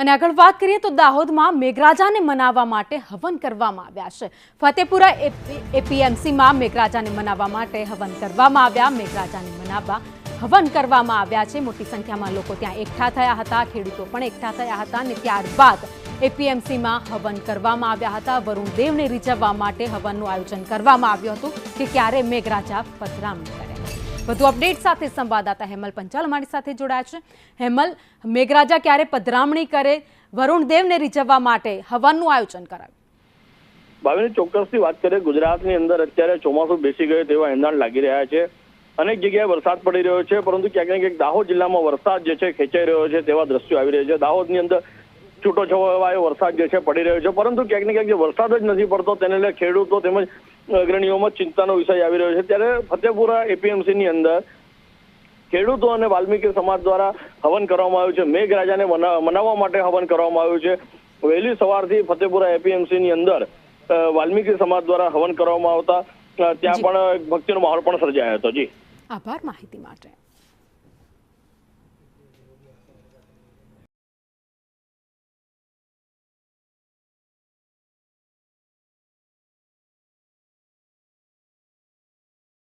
અને આગળ વાત કરીએ તો દાહોદમાં મેઘરાજાને મનાવવા માટે હવન કરવામાં આવ્યા છે. ફતેપુરા એપીએમસીમાં મેઘરાજાને મનાવવા માટે હવન કરવામાં આવ્યા. મેઘરાજાને મનાવવા, હવન કરવામાં આવ્યા છે. મોટી સંખ્યામાં લોકો ત્યાં એકઠા થયા હતા. ખેડૂતો પણ એકઠા થયા હતા અને ત્યારબાદ એપીએમસીમાં હવન કરવામાં આવ્યા હતા. વરુણ દેવને રીઝવવા માટે હવનનું આયોજન કરવામાં આવ્યું હતું કે ક્યારે મેઘરાજા પધરામણી કરે. વધુ અપડેટ સાથે સંવાદદાતા હેમલ પંચાલ અમારી સાથે જોડાયા છે. હેમલ, મેઘરાજા ક્યારે પધરામણી કરે? વરુણ દેવને રીઝવવા માટે હવનનું આયોજન કરાયું. ભાવિની, ચોક્કસથી વાત કરીએ. ગુજરાતની અંદર અત્યારે ચોમાસું બેસી ગયું તેવા એંધાણ લાગી રહ્યા છે. અનેક જગ્યાએ વરસાદ પડી રહ્યો છે, પરંતુ ક્યાંક ને ક્યાંક દાહોદ જિલ્લામાં વરસાદ જે છે ખેંચાઈ રહ્યો છે તેવા દ્રશ્યો આવી રહ્યા છે. દાહોદની અંદર છૂટો છવાયો વરસાદ જે છે પડી રહ્યો છે. પરંતુ ક્યાંક ને ક્યાંક જે વરસાદ જ નથી પડતો, તેને લઈને ખેડૂતો તેમજ અગ્રણીઓમાં ચિંતાનો વિષય આવી રહ્યો છે. ત્યારે ફતેપુરા એપીએમસીની અંદર ખેડૂતો અને વાલ્મીકી સમાજ દ્વારા હવન કરવામાં આવ્યું છે. મેઘરાજાને મનાવવા માટે હવન કરવામાં આવ્યું છે. વહેલી સવારથી ફતેપુરા એપીએમસી ની અંદર વાલ્મીકી સમાજ દ્વારા હવન કરવામાં આવતા ત્યાં પણ ભક્તિનો માહોલ પણ સર્જાયો હતો. જી. આભાર માહિતી માટે.